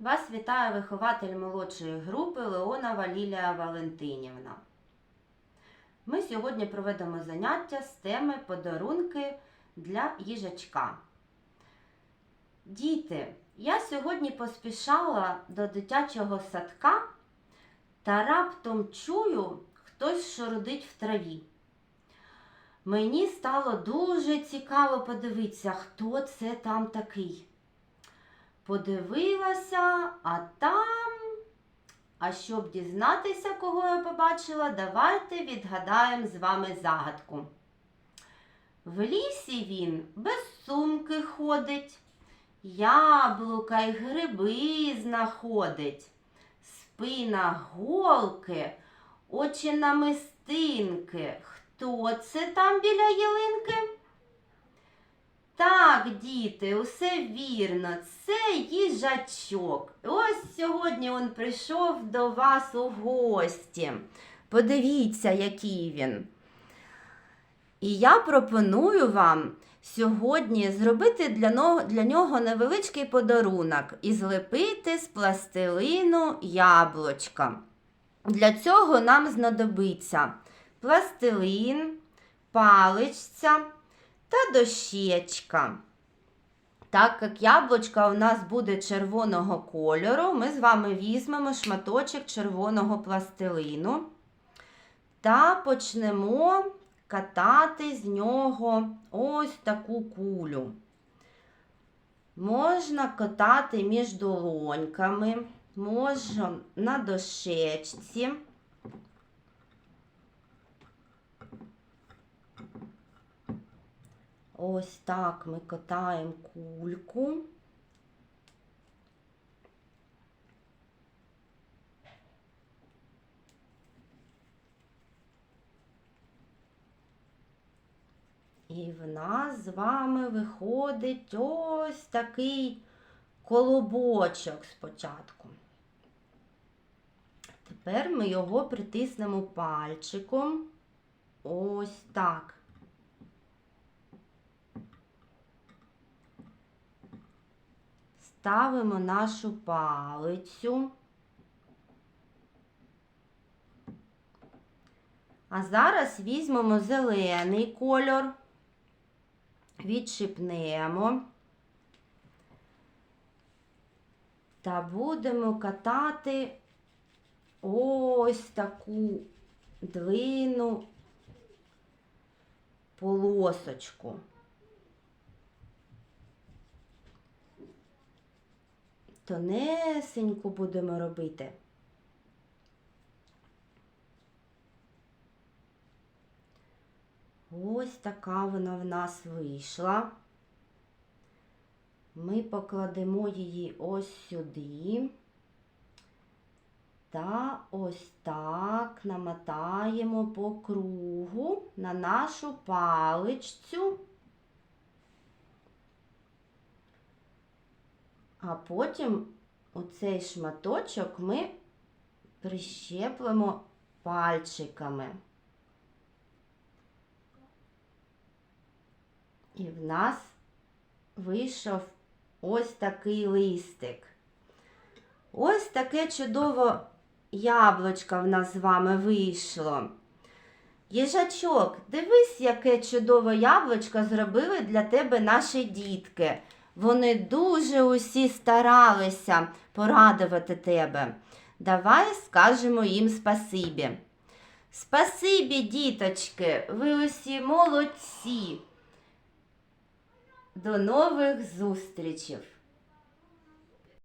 Вас вітає вихователь молодшої групи Леонова Лілія Валентинівна. Ми сьогодні проведемо заняття з теми подарунки для їжачка. Діти, я сьогодні поспішала до дитячого садка та раптом чую, хтось шурудить в траві. Мені стало дуже цікаво подивитися, хто це там такий. Подивилася, а там. А щоб дізнатися, кого я побачила, давайте відгадаємо з вами загадку. В лісі він без сумки ходить, яблука й гриби знаходить, спина голки, очі намистинки. Хто це там біля ялинки? Так, діти, усе вірно, це їжачок. Ось сьогодні він прийшов до вас у гості. Подивіться, який він. І я пропоную вам сьогодні зробити для, для нього невеличкий подарунок і злепити з пластилину яблучка. Для цього нам знадобиться пластилин, паличця та дощечка. Так як яблучка у нас буде червоного кольору, ми з вами візьмемо шматочок червоного пластилину та почнемо катати з нього ось таку кулю. Можна катати між долоньками, можна на дощечці. Ось так ми катаємо кульку. І в нас з вами виходить ось такий колобочок спочатку. Тепер ми його притиснемо пальчиком. Ось так. Ставимо нашу палицю. А зараз візьмемо зелений кольор, відшипнемо та будемо катати ось таку длинну полосочку. Тонесеньку будемо робити. Ось така вона в нас вийшла. Ми покладемо її ось сюди. Та ось так намотаємо по кругу на нашу паличцю. А потім оцей шматочок ми прищеплемо пальчиками. І в нас вийшов ось такий листик. Ось таке чудово яблучко в нас з вами вийшло. Їжачок, дивись, яке чудове яблучко зробили для тебе наші дітки. Вони дуже усі старалися порадувати тебе. Давай скажемо їм спасибі. Спасибі, діточки, ви усі молодці. До нових зустрічей!